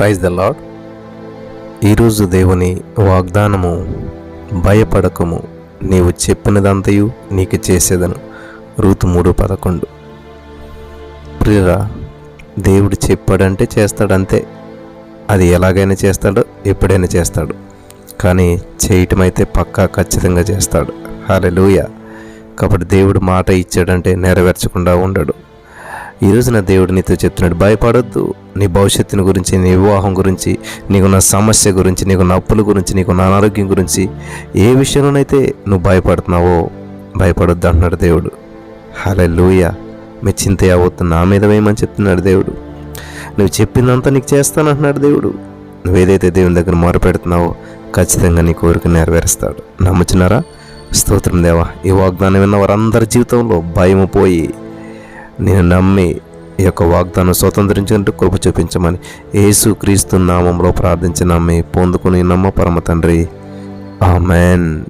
Praise the lord ఈరోజు దేవుని వాగ్దానము భయపడకము. నీవు చెప్పినదంతయు నీకు చేసేదను. రూతు మూడు పదకొండు. ప్రియరా దేవుడు చెప్పాడంటే చేస్తాడు అంతే అది ఎలాగైనా చేస్తాడు ఎప్పుడైనా చేస్తాడు. కానీ చేయటం అయితే పక్కా ఖచ్చితంగా చేస్తాడు. హాలెలూయ కాబట్టి దేవుడు మాట ఇచ్చాడంటే నెరవేర్చకుండా ఉండడు. ఈరోజు నా దేవుడు నీతో చెప్తున్నాడు భయపడొద్దు. నీ భవిష్యత్తుని గురించి నీ వివాహం గురించి నీకున్న సమస్య గురించి నీకున్న అప్పుల గురించి నీకున్న అనారోగ్యం గురించి ఏ విషయంలోనైతే నువ్వు భయపడుతున్నావో భయపడొద్దు అంటున్నాడు దేవుడు. హలే లూయ మీ చింత యావత్తు నా మీద వేయమని చెప్తున్నాడు దేవుడు. నువ్వు చెప్పిందంతా నీకు చేస్తానంటున్నాడు దేవుడు. నువ్వేదైతే దేవుని దగ్గర మొరపెడుతున్నావో ఖచ్చితంగా నీ కోరిక నెరవేరుస్తాడు. నమ్ముచున్నారా? స్తోత్రం దేవా. ఈ వాగ్దానం విన్న వారందరి జీవితంలో భయము పోయి నేను నమ్మి ఈ యొక్క వాగ్దానం స్వతంత్రించుకుంటూ కృప చూపించమని యేసు క్రీస్తు నామంలో ప్రార్థించి నమ్మి పొందుకుని నమ్మ పరమ తండ్రి. ఆమెన్.